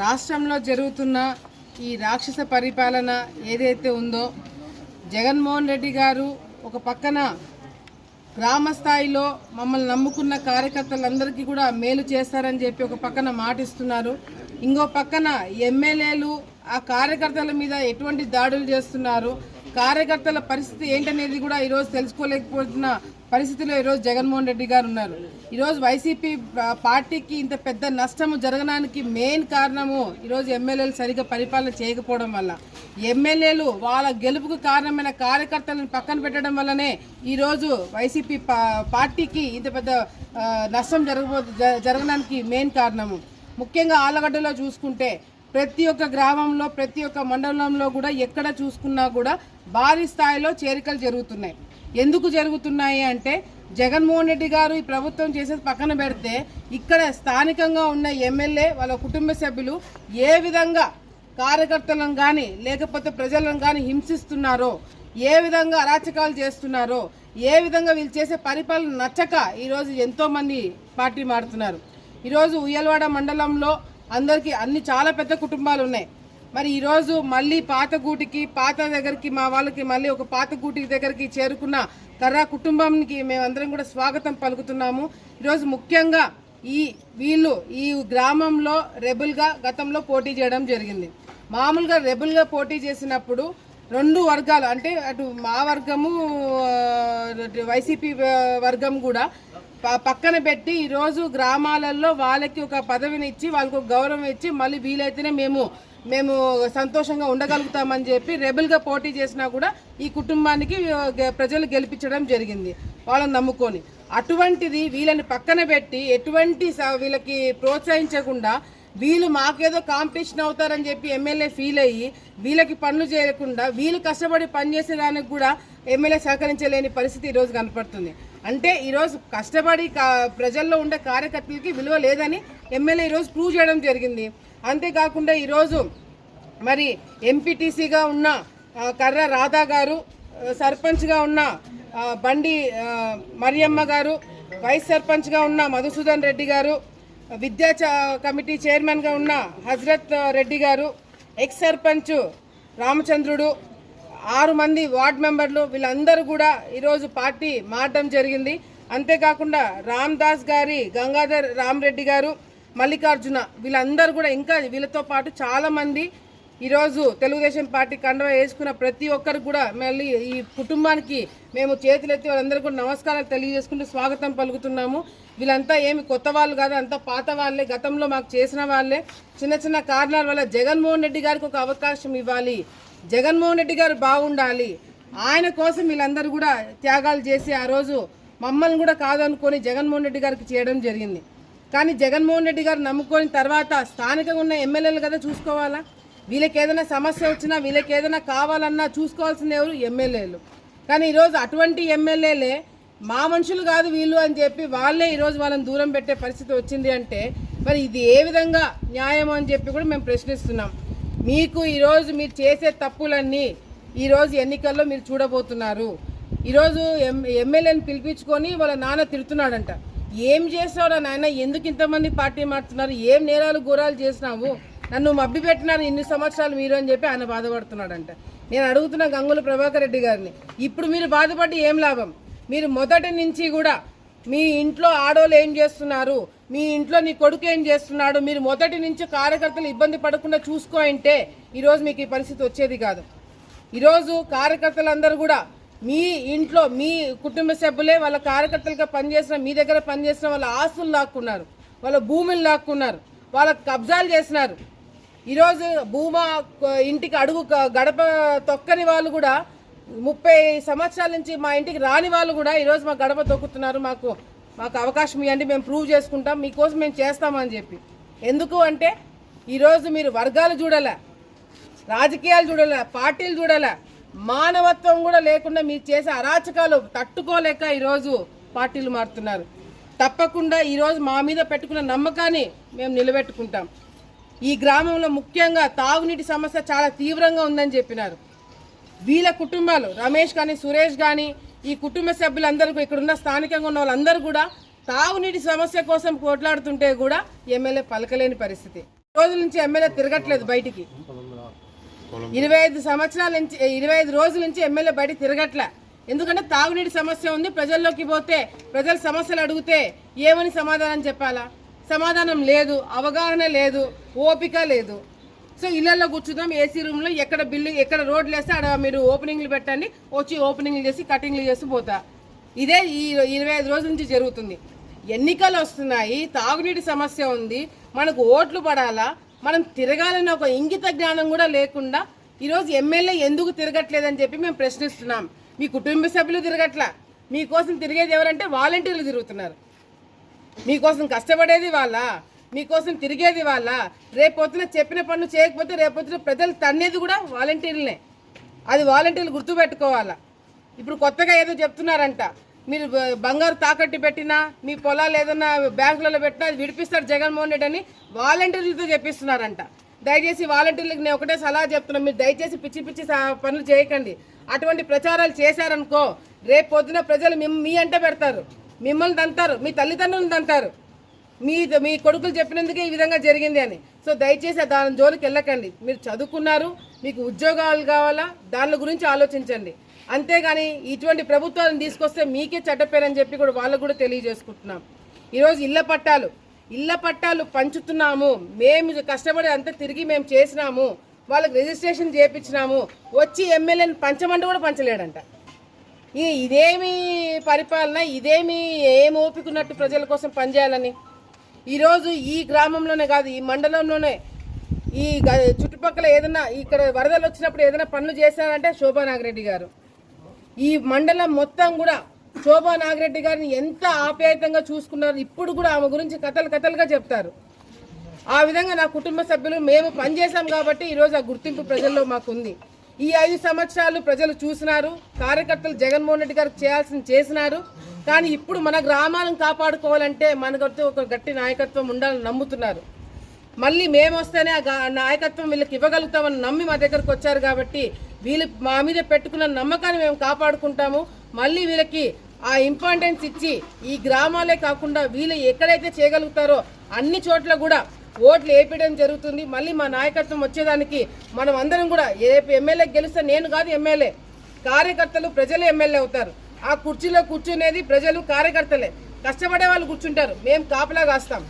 రాష్ట్రంలో జరుగుతున్న ఈ రాక్షస పరిపాలన ఏదైతే ఉందో జగన్మోహన్ రెడ్డి గారు ఒక పక్కన గ్రామ స్థాయిలో మమ్మల్ని నమ్ముకున్న కార్యకర్తలందరికీ కూడా మేలు చేస్తారని చెప్పి ఒక పక్కన మాటిస్తున్నారు. ఇంకో పక్కన ఎమ్మెల్యేలు ఆ కార్యకర్తల మీద ఎటువంటి దాడులు చేస్తున్నారు. కార్యకర్తల పరిస్థితి ఏంటనేది కూడా ఈరోజు తెలుసుకోలేకపోతున్న పరిస్థితిలో ఈరోజు జగన్మోహన్ రెడ్డి గారు ఉన్నారు. ఈరోజు వైసీపీ పార్టీకి ఇంత పెద్ద నష్టము జరగడానికి మెయిన్ కారణము ఈరోజు ఎమ్మెల్యేలు సరిగ్గా పరిపాలన చేయకపోవడం వల్ల. ఎమ్మెల్యేలు వాళ్ళ గెలుపుకు కారణమైన కార్యకర్తలను పక్కన పెట్టడం వల్లనే ఈరోజు వైసీపీ పార్టీకి ఇంత పెద్ద నష్టం జరగబో జ- జరగడానికి మెయిన్ కారణము. ముఖ్యంగా ఆలగడ్డలో చూసుకుంటే ప్రతి ఒక్క గ్రామంలో ప్రతి ఒక్క మండలంలో కూడా ఎక్కడ చూసుకున్నా కూడా భారీ స్థాయిలో చేరికలు జరుగుతున్నాయి. ఎందుకు జరుగుతున్నాయి అంటే జగన్మోహన్ రెడ్డి గారు ఈ ప్రభుత్వం చేసేది పక్కన పెడితే ఇక్కడ స్థానికంగా ఉన్న ఎమ్మెల్యే వాళ్ళ కుటుంబ సభ్యులు ఏ విధంగా కార్యకర్తలను కానీ లేకపోతే ప్రజలను కానీ హింసిస్తున్నారో ఏ విధంగా అరాచకాలు చేస్తున్నారో ఏ విధంగా వీళ్ళు చేసే పరిపాలన నచ్చక ఈరోజు ఎంతోమంది పార్టీ మారుతున్నారు. ఈరోజు ఉయ్యలవాడ మండలంలో అందరికీ అన్ని చాలా పెద్ద కుటుంబాలు ఉన్నాయి. మరి ఈరోజు మళ్ళీ పాత గూటికి పాత దగ్గరికి మా వాళ్ళకి మళ్ళీ ఒక పాత గూటికి దగ్గరికి చేరుకున్న కర్రా కుటుంబానికి మేమందరం కూడా స్వాగతం పలుకుతున్నాము. ఈరోజు ముఖ్యంగా ఈ వీళ్ళు ఈ గ్రామంలో రెబుల్గా గతంలో పోటీ చేయడం జరిగింది. మామూలుగా రెబుల్గా పోటీ చేసినప్పుడు రెండు వర్గాలు అంటే అటు మా వర్గము వైసీపీ వర్గం కూడా పక్కన పెట్టి ఈరోజు గ్రామాలలో వాళ్ళకి ఒక పదవిని ఇచ్చి వాళ్ళకు ఒక గౌరవం ఇచ్చి మళ్ళీ వీలైతేనే మేము మేము సంతోషంగా ఉండగలుగుతామని చెప్పి రెబల్గా పోటీ చేసినా కూడా ఈ కుటుంబానికి ప్రజలు గెలిపించడం జరిగింది. వాళ్ళని నమ్ముకొని. అటువంటిది వీళ్ళని పక్కన పెట్టి ఎటువంటి స- వీళ్ళకి ప్రోత్సహించకుండా వీళ్ళు మాకేదో కాంపిటీషన్ అవుతారని చెప్పి ఎమ్మెల్యే ఫీల్ అయ్యి వీళ్ళకి పనులు చేయకుండా వీళ్ళు కష్టపడి పనిచేసేదానికి కూడా ఎమ్మెల్యే సహకరించలేని పరిస్థితి ఈరోజు కనపడుతుంది. అంటే ఈరోజు కష్టపడి ప్రజల్లో ఉండే కార్యకర్తలకి విలువ లేదని ఎమ్మెల్యే ఈరోజు ప్రూవ్ చేయడం జరిగింది. అంతేకాకుండా ఈరోజు మరి ఎంపీటీసీగా ఉన్న కర్ర రాధా గారు సర్పంచ్గా ఉన్న బండి మరియమ్మ గారు వైస్ సర్పంచ్గా ఉన్న మధుసూదన్ రెడ్డి గారు విద్యా చ- కమిటీ చైర్మన్గా ఉన్న హజరత్ రెడ్డి గారు ఎక్స్ సర్పంచ్ రామచంద్రుడు ఆరు మంది వార్డ్ మెంబర్లు వీళ్ళందరూ కూడా ఈరోజు పార్టీ మారడం జరిగింది. అంతేకాకుండా రామ్ దాస్ గారి గంగాధర్ రామరెడ్డి గారు మల్లికార్జున వీళ్ళందరూ కూడా ఇంకా వీళ్ళతో పాటు చాలామంది ఈరోజు తెలుగుదేశం పార్టీ కండవ వేసుకున్న ప్రతి ఒక్కరు కూడా మళ్ళీ ఈ కుటుంబానికి మేము చేతులెత్తి వాళ్ళందరూ కూడా నమస్కారాలు తెలియజేసుకుంటూ స్వాగతం పలుకుతున్నాము. వీళ్ళంతా ఏమి కొత్త వాళ్ళు కాదు అంతా పాత వాళ్ళే. గతంలో మాకు చేసిన వాళ్ళే. చిన్న చిన్న కారణాల వల్ల జగన్మోహన్ రెడ్డి గారికి ఒక అవకాశం ఇవ్వాలి. జగన్మోహన్ రెడ్డి గారు బాగుండాలి. ఆయన కోసం వీళ్ళందరూ కూడా త్యాగాలు చేసి ఆ రోజు మమ్మల్ని కూడా కాదనుకొని జగన్మోహన్ రెడ్డి గారికి చేయడం జరిగింది. కానీ జగన్మోహన్ రెడ్డి గారు నమ్ముకొని తర్వాత స్థానికంగా ఉన్న ఎమ్మెల్యేలు కదా చూసుకోవాలా? వీళ్ళకి ఏదైనా సమస్య వచ్చినా వీళ్ళకి ఏదైనా కావాలన్నా చూసుకోవాల్సింది ఎవరు? ఎమ్మెల్యేలు. కానీ ఈరోజు అటువంటి ఎమ్మెల్యేలే మా మనుషులు కాదు వీళ్ళు అని చెప్పి వాళ్ళే ఈరోజు వాళ్ళని దూరం పెట్టే పరిస్థితి వచ్చింది అంటే మరి ఇది ఏ విధంగా న్యాయం అని చెప్పి కూడా మేము ప్రశ్నిస్తున్నాం. మీకు ఈరోజు మీరు చేసే తప్పులన్నీ ఈరోజు ఎన్నికల్లో మీరు చూడబోతున్నారు. ఈరోజు ఎం ఎమ్మెల్యేని పిలిపించుకొని వాళ్ళ నాన్న తిడుతున్నాడంట. ఏం చేసావురా నాయన? ఎందుకు ఇంతమంది పార్టీ మారుతున్నారు? ఏం నేరాలు ఘోరాలు చేసినావు? నన్ను మబ్బి పెట్టినారు ఇన్ని సంవత్సరాలు మీరు అని చెప్పి ఆయన బాధపడుతున్నాడంట. నేను అడుగుతున్న గంగుల ప్రభాకర్ రెడ్డి గారిని ఇప్పుడు మీరు బాధపడి ఏం లాభం? మీరు మొదటి నుంచి కూడా మీ ఇంట్లో ఆడోళ్ళు ఏం చేస్తున్నారు? మీ ఇంట్లో నీ కొడుకు ఏం చేస్తున్నాడు? మీరు మొదటి నుంచి కార్యకర్తలు ఇబ్బంది పడకుండా చూసుకో అంటే ఈరోజు మీకు ఈ పరిస్థితి వచ్చేది కాదు. ఈరోజు కార్యకర్తలందరూ కూడా మీ ఇంట్లో మీ కుటుంబ సభ్యులే వాళ్ళ కార్యకర్తలుగా పనిచేసిన మీ దగ్గర పనిచేసిన వాళ్ళ ఆస్తులు లాక్కున్నారు. వాళ్ళ భూములు లాక్కున్నారు. వాళ్ళ కబ్జాలు చేసినారు. ఈరోజు భూమా ఇంటికి అడుగు గడప తొక్కని వాళ్ళు కూడా ముప్పై సంవత్సరాల నుంచి మా ఇంటికి రాని వాళ్ళు కూడా ఈరోజు మా గడప తొక్కుతున్నారు మాకు. మాకు అవకాశం ఇవ్వండి మేము ప్రూవ్ చేసుకుంటాం మీకోసం మేము చేస్తామని చెప్పి. ఎందుకు అంటే ఈరోజు మీరు వర్గాలు చూడాలా రాజకీయాలు చూడాలా పార్టీలు చూడాలా మానవత్వం కూడా లేకుండా మీరు చేసే అరాచకాలు తట్టుకోలేక ఈరోజు పార్టీలు మారుతున్నారు. తప్పకుండా ఈరోజు మా మీద పెట్టుకున్న నమ్మకాన్ని మేము నిలబెట్టుకుంటాం. ఈ గ్రామంలో ముఖ్యంగా తాగునీటి సమస్య చాలా తీవ్రంగా ఉందని చెప్పినారు. వీళ్ళ కుటుంబాలు రమేష్ కానీ సురేష్ కానీ ఈ కుటుంబ సభ్యులందరూ ఇక్కడున్న స్థానికంగా ఉన్న వాళ్ళందరూ కూడా తాగునీటి సమస్య కోసం పోట్లాడుతుంటే కూడా ఎమ్మెల్యే పలకలేని పరిస్థితి. రోజుల నుంచి ఎమ్మెల్యే తిరగట్లేదు బయటికి. ఇరవై ఐదు సంవత్సరాల నుంచి ఇరవై ఐదు రోజుల నుంచి ఎమ్మెల్యే బయట తిరగట్లే. ఎందుకంటే తాగునీటి సమస్య ఉంది ప్రజల్లోకి పోతే ప్రజల సమస్యలు అడిగితే ఏమని సమాధానం చెప్పాలా? సమాధానం లేదు అవగాహన లేదు ఓపిక లేదు. సో ఇళ్ళలో కూర్చుందాం ఏసీ రూమ్లో ఎక్కడ బిల్డింగ్ ఎక్కడ రోడ్లు వేస్తే అక్కడ మీరు ఓపెనింగ్లు పెట్టండి వచ్చి ఓపెనింగ్లు చేసి కటింగ్లు చేసి పోతా. ఇదే ఈ ఇరవై ఐదు రోజుల నుంచి జరుగుతుంది. ఎన్నికలు వస్తున్నాయి తాగునీటి సమస్య ఉంది మనకు ఓట్లు పడాలా మనం తిరగాలన్న ఒక ఇంగిత జ్ఞానం కూడా లేకుండా ఈరోజు ఎమ్మెల్యే ఎందుకు తిరగట్లేదని చెప్పి మేము ప్రశ్నిస్తున్నాం. మీ కుటుంబ సభ్యులు తిరగట్లా మీకోసం తిరిగేది ఎవరంటే వాలంటీర్లు తిరుగుతున్నారు. మీకోసం కష్టపడేది వాళ్ళ? మీకోసం తిరిగేది వాళ్ళ. రేపొద్దున చెప్పిన పనులు చేయకపోతే రేపొద్దున ప్రజలు తన్నేది కూడా వాలంటీర్లనే. అది వాలంటీర్లు గుర్తుపెట్టుకోవాలా. ఇప్పుడు కొత్తగా ఏదో చెప్తున్నారంట. మీరు బంగారు తాకట్టు పెట్టినా మీ పొలాలు ఏదైనా బ్యాంకులలో పెట్టినా అది విడిపిస్తారు జగన్మోహన్ రెడ్డి అని వాలంటీర్లతో చెప్పిస్తున్నారంట. దయచేసి వాలంటీర్లకు నేను ఒకటే సలహా చెప్తున్నాను మీరు దయచేసి పిచ్చి పిచ్చి పనులు చేయకండి. అటువంటి ప్రచారాలు చేశారనుకో రేపు పొద్దున ప్రజలు మిమ్మ మీ అంట పెడతారు. మిమ్మల్ని దంతారు. మీ తల్లిదండ్రులను దంతారు. మీ మీ కొడుకులు చెప్పినందుకే ఈ విధంగా జరిగింది అని. సో దయచేసి దాని జోలికి వెళ్ళకండి. మీరు చదువుకున్నారు మీకు ఉద్యోగాలు కావాలా దాని గురించి ఆలోచించండి. అంతేగాని ఇటువంటి ప్రభుత్వాలను తీసుకొస్తే మీకే చెడ్డపేరని చెప్పి కూడా వాళ్ళకు కూడా తెలియజేసుకుంటున్నాం. ఈరోజు ఇళ్ళ పట్టాలు ఇళ్ళ పట్టాలు పంచుతున్నాము. మేము కష్టపడి అంతా తిరిగి మేము చేసినాము. వాళ్ళకి రిజిస్ట్రేషన్ చేయించినాము. వచ్చి ఎమ్మెల్యేని పంచమంటే కూడా పంచలేడంట. ఈ ఇదేమి పరిపాలన ఇదేమి ఏం ఓపికన్నట్టు ప్రజల కోసం పనిచేయాలని? ఈరోజు ఈ గ్రామంలోనే కాదు ఈ మండలంలోనే ఈ చుట్టుపక్కల ఏదైనా ఇక్కడ వరదలు వచ్చినప్పుడు ఏదైనా పనులు చేశారంటే శోభా నాగిరెడ్డి గారు. ఈ మండలం మొత్తం కూడా శోభా నాగిరెడ్డి గారిని ఎంత ఆప్యాయతంగా చూసుకున్నారు ఇప్పుడు కూడా ఆమె గురించి కథలు కథలుగా చెప్తారు. ఆ విధంగా నా కుటుంబ సభ్యులు మేము పనిచేసాం కాబట్టి ఈరోజు ఆ గుర్తింపు ప్రజల్లో మాకుంది. ఈ ఐదు సంవత్సరాలు ప్రజలు చూసినారు కార్యకర్తలు జగన్మోహన్ రెడ్డి గారికి చేయాల్సింది చేసినారు. కానీ ఇప్పుడు మన గ్రామాలను కాపాడుకోవాలంటే మనకంటూ ఒక గట్టి నాయకత్వం ఉండాలని నమ్ముతున్నారు. మళ్ళీ మేము వస్తేనే నాయకత్వం వీళ్ళకి ఇవ్వగలుగుతామని నమ్మి మా దగ్గరకు వచ్చారు కాబట్టి వీళ్ళు మా మీద పెట్టుకున్న నమ్మకాన్ని మేము కాపాడుకుంటాము. మళ్ళీ వీళ్ళకి ఆ ఇంపార్టెన్స్ ఇచ్చి ఈ గ్రామాలే కాకుండా వీళ్ళు ఎక్కడైతే చేయగలుగుతారో అన్ని చోట్ల కూడా ఓట్లు వేపించడం జరుగుతుంది. మళ్ళీ మా నాయకత్వం వచ్చేదానికి మనం అందరం కూడా ఏ ఎమ్మెల్యే గెలిస్తే నేను కాదు ఎమ్మెల్యే. కార్యకర్తలు ప్రజలు ఎమ్మెల్యే అవుతారు. ఆ కుర్చీలో కూర్చునేది ప్రజలు కార్యకర్తలే. కష్టపడే వాళ్ళు కూర్చుంటారు. మేము కాపలా కాస్తాం.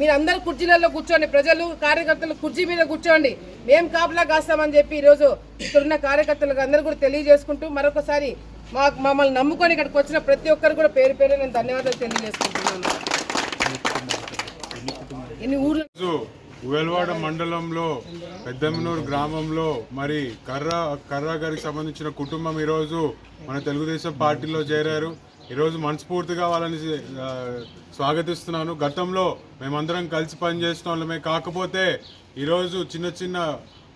మీరు అందరు కుర్చీలలో కూర్చోండి. ప్రజలు కార్యకర్తలు కుర్చీ మీద కూర్చోండి. మేము కాపలా కాస్తామని చెప్పి ఈరోజు ఇక్కడున్న కార్యకర్తలకు అందరూ కూడా తెలియజేసుకుంటూ మరొకసారి మా మమ్మల్ని నమ్ముకొని ఇక్కడికి వచ్చిన ప్రతి ఒక్కరు కూడా పేరు పేరు నేను ధన్యవాదాలు తెలియజేసుకుంటున్నాను. ఎన్ని ఊర్లు? రోజు మండలంలో పెద్దమనూరు గ్రామంలో మరి కర్ర కర్ర గారికి సంబంధించిన కుటుంబం ఈరోజు మన తెలుగుదేశం పార్టీలో చేరారు. ఈరోజు మనస్ఫూర్తిగా వాళ్ళని స్వాగతిస్తున్నాను. గతంలో మేమందరం కలిసి పనిచేసిన వాళ్ళమే కాకపోతే ఈరోజు చిన్న చిన్న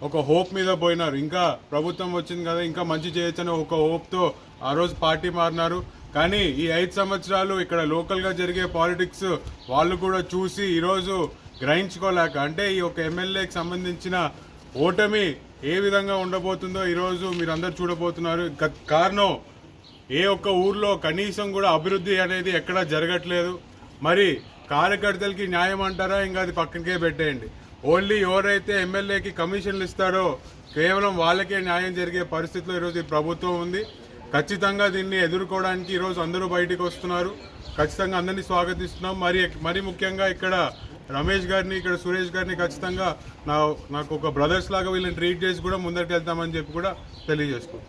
ఒక హోప్ మీద పోయినారు. ఇంకా ప్రభుత్వం వచ్చింది కదా ఇంకా మంచి చేయొచ్చని ఒక హోప్తో ఆ రోజు పార్టీ మారినారు. కానీ ఈ ఐదు సంవత్సరాలు ఇక్కడ లోకల్గా జరిగే పాలిటిక్స్ వాళ్ళు కూడా చూసి ఈరోజు గ్రహించుకోలేక అంటే ఈ యొక్క ఎమ్మెల్యేకి సంబంధించిన ఓటమి ఏ విధంగా ఉండబోతుందో ఈరోజు మీరు అందరు చూడబోతున్నారు. గ- కారణం ఏ ఒక్క ఊర్లో కనీసం కూడా అభివృద్ధి అనేది ఎక్కడా జరగట్లేదు. మరి కార్యకర్తలకి న్యాయం అంటారా? ఇంకా అది పక్కనకే పెట్టేయండి. ఓన్లీ ఎవరైతే ఎమ్మెల్యేకి కమిషన్లు ఇస్తారో కేవలం వాళ్ళకే న్యాయం జరిగే పరిస్థితిలో ఈరోజు ఈ ప్రభుత్వం ఉంది. ఖచ్చితంగా దీన్ని ఎదుర్కోవడానికి ఈరోజు అందరూ బయటికి వస్తున్నారు. ఖచ్చితంగా అందరినీ స్వాగతిస్తున్నాం. మరి మరి ముఖ్యంగా ఇక్కడ రమేష్ గారిని ఇక్కడ సురేష్ గారిని ఖచ్చితంగా నా నాకు ఒక బ్రదర్స్ లాగా వీళ్ళని ట్రీట్ చేసి కూడా ముందరికి వెళ్తామని చెప్పి కూడా తెలియజేసుకుంటాం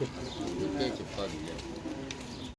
చెప్పాలి